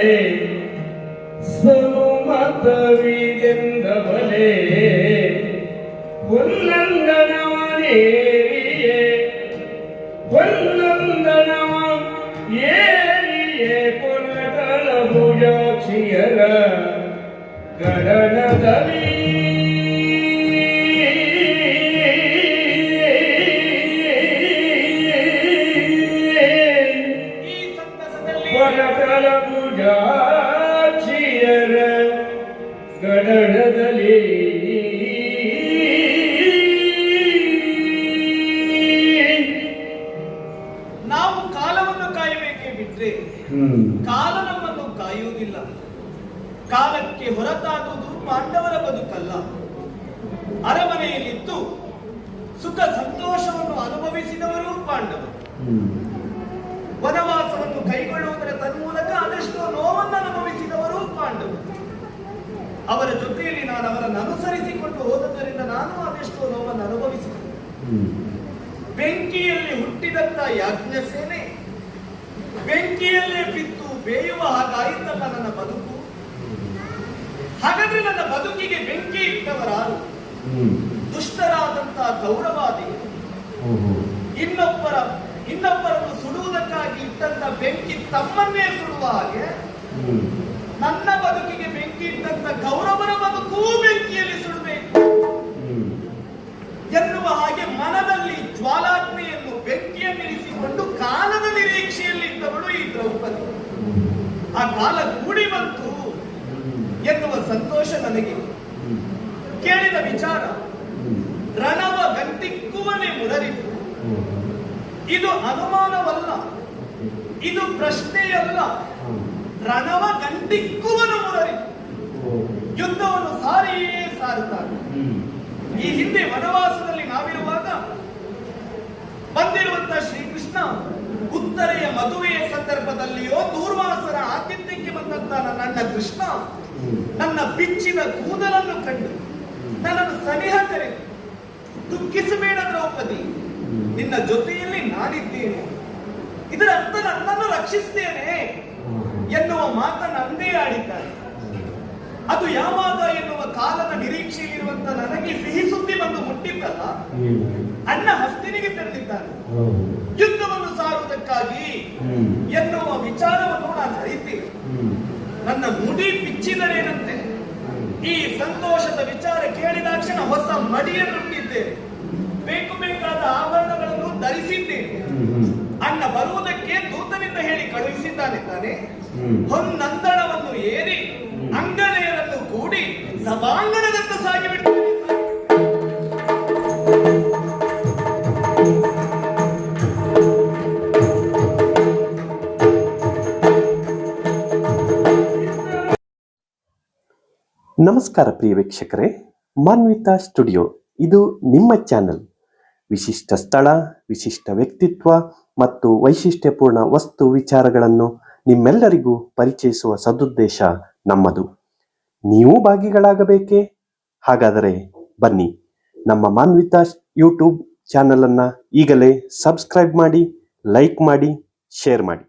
ಬಲೆ ಸೋಮತವಿದೆಂದವಲೇ ಒಲ್ಲಂದನವನೇರಿಯೇ ಒಲ್ಲಂದನವ ಏರಿಯೇ ಪುರಗಳ ಭುಜಾಕ್ಷಿಯರ ಗಣನದವೇ ಸಂತಸದಲ್ಲಿ ಪುನಟಲ ನಾವು ಕಾಲವನ್ನು ಕಾಯಬೇಕೇ ಬಿಟ್ರೆ ಕಾಲ ನಮ್ಮನ್ನು ಕಾಯುವುದಿಲ್ಲ. ಕಾಲಕ್ಕೆ ಹೊರತಾಗುವುದು ಪಾಂಡವರ ಬದುಕಲ್ಲ. ಅರಮನೆಯಲ್ಲಿದ್ದು ಸುಖ ಸಂತೋಷವನ್ನು ಅನುಭವಿಸಿದವರು ಪಾಂಡವರು ಹ್ಮ್ ವನವಾಸವನ್ನು ಕೈಗೊಳ್ಳುವುದರ ತನ್ಮೂಲಕ ಅದೆಷ್ಟೋ ನೋವನ್ನು ಅನುಭವಿಸಿದವರು ಪಾಂಡವರು ಅವರ ಜೊತೆಯಲ್ಲಿ ನಾನು ಅವರನ್ನು ಅನುಸರಿಸಿಕೊಂಡು ಹೋದದ್ದರಿಂದ ನಾನು ಅದೆಷ್ಟೋ ನೋವನ್ನು ಅನುಭವಿಸಿದೆ ಬೆಂಕಿಯಲ್ಲಿ ಹುಟ್ಟಿದಂತ ಯಾಜ್ಞ ಸೇನೆ ಬೆಂಕಿಯಲ್ಲೇ ಬಿದ್ದು ಬೇಯುವ ಹಾಗಾಯಿತಲ್ಲ ನನ್ನ ಬದುಕು. ಹಾಗಾದ್ರೆ ನನ್ನ ಬದುಕಿಗೆ ಬೆಂಕಿ ಇಟ್ಟವರಾರು? ದುಷ್ಟರಾದಂತ ಗೌರವಾದಿಗಳು ಓಹೋ. ಇನ್ನೊಬ್ಬರ ಇನ್ನೊಬ್ಬರನ್ನು ಸುಡುವುದಕ್ಕಾಗಿ ಇಟ್ಟಂತ ಬೆಂಕಿ ತಮ್ಮನ್ನೇ ಸುಡುವ ಹಾಗೆ? ನನ್ನ ಬದುಕಿಗೆ ಬೆಂಕಿ ಇಟ್ಟಂತ ಗೌರವರ ಬದುಕೂ ಬೆಂಕಿಯಲ್ಲಿ ಸುಡಬೇಕು. ಎನ್ನುವ ಹಾಗೆ ಮನದಲ್ಲಿ ಜ್ವಾಲಾಗ್ನಿಯನ್ನು ಬೆಂಕಿಯನ್ನಿರಿಸಿಕೊಂಡು ಕಾಲದ ನಿರೀಕ್ಷೆಯಲ್ಲಿ ಇದ್ದವಳು ಈ ದ್ರೌಪದಿ. ಆ ಕಾಲ ಕೂಡಿ ಬಂತು ಎನ್ನುವ ಸಂತೋಷ ನನಗೆ. ಕೇಳಿದ ವಿಚಾರ, ರಣವ ಗಂಟಿಕ್ಕುವನೆ ಮುರರಿತು. ಇದು ಅನುಮಾನವಲ್ಲ, ಇದು ಪ್ರಶ್ನೆಯಲ್ಲ. ರಣವ ಗಂಟಿಕ್ಕುವನು ಮುರರಿ ಯುದ್ಧವನ್ನು ಸಾರಿಯೇ ಸಾರುತ್ತಾರೆ. ಈ ಹಿಂದೆ ವನವಾಸದಲ್ಲಿ ನಾವಿರುವಾಗ ಬಂದಿರುವಂತ ಶ್ರೀಕೃಷ್ಣ ಉತ್ತರೆಯ ಮದುವೆಯ ಸಂದರ್ಭದಲ್ಲಿಯೋ ದೂರ್ವಾಸರ ಆತಿಥ್ಯಕ್ಕೆ ಬಂದಂತ ನನ್ನ ಕೃಷ್ಣ ನನ್ನ ಬಿಚ್ಚಿನ ಕೂದಲನ್ನು ಕಂಡು ನನ್ನನ್ನು ಸನಿಹ ತೆರೆದು ದುಃಖಿಸಬೇಡ ದ್ರೌಪದಿ ನಿನ್ನ ಜೊತೆಯಲ್ಲಿ ನಾನಿದ್ದೇನೆ. ಇದರ ಅರ್ಥ ನನ್ನನ್ನು ರಕ್ಷಿಸ್ತೇನೆ ಎನ್ನುವ ಮಾತನ್ನು ಅಂದೇ ಆಡಿದ್ದಾರೆ. ಅದು ಯಾವಾಗ ಎನ್ನುವ ಕಾಲದ ನಿರೀಕ್ಷೆಯಲ್ಲಿರುವಂತ ನನಗೆ ಸಿಹಿ ಸುದ್ದಿ ಬಂದು ಮುಟ್ಟಿದ್ದಲ್ಲ ಅಣ್ಣ ಹಸ್ತಿನಿಗೆ ತಂದಿದ್ದಾರೆ ಯುದ್ಧವನ್ನು ಸಾರುವುದಕ್ಕಾಗಿ ಎನ್ನುವ ವಿಚಾರವನ್ನು ನಾನು ಅರಿತೇನೆ ನನ್ನ ಮುಡಿ ಬಿಚ್ಚಿದರೇನಂತೆ ಈ ಸಂತೋಷದ ವಿಚಾರ ಕೇಳಿದಾಕ್ಷಣ ಹೊಸ ಮಡಿಯನ್ನುಟ್ಟಿದ್ದೇನೆ. ಬೇಕು ಬೇಕಾದ ಆಭರಣಗಳನ್ನು ಧರಿಸಿದ್ದೇನೆ. ಬರುವುದಕ್ಕೆ ದೂತನಿಂದ ಹೇಳಿ ಕಳುಹಿಸಿದ್ದಾನೆ ತಾನೆ. ಹೊನ್ನಂದಣವನ್ನು ಏರಿ ಅಂಗನೆಯರನ್ನು ಕೂಡಿ ಸಭಾಂಗಣದತ್ತ ಸಾಗಿ ನಮಸ್ಕಾರ ಪ್ರಿಯ ವೀಕ್ಷಕರೇ ಮಾನ್ವಿತಾ ಸ್ಟುಡಿಯೋ ಇದು ನಿಮ್ಮ ಚಾನೆಲ್. ವಿಶಿಷ್ಟ ಸ್ಥಳ ವಿಶಿಷ್ಟ ವ್ಯಕ್ತಿತ್ವ ಮತ್ತು ವೈಶಿಷ್ಟ್ಯಪೂರ್ಣ ವಸ್ತು ವಿಚಾರಗಳನ್ನು ನಿಮ್ಮೆಲ್ಲರಿಗೂ ಪರಿಚಯಿಸುವ ಸದುದ್ದೇಶ ನಮ್ಮದು. ನೀವು ಭಾಗಿಗಳಾಗಬೇಕೇ? ಹಾಗಾದರೆ ಬನ್ನಿ. ನಮ್ಮ ಮಾನ್ವಿತಾ ಯೂಟ್ಯೂಬ್ ಚಾನಲನ್ನು ಈಗಲೇ ಸಬ್ಸ್ಕ್ರೈಬ್ ಮಾಡಿ, ಲೈಕ್ ಮಾಡಿ, ಶೇರ್ ಮಾಡಿ.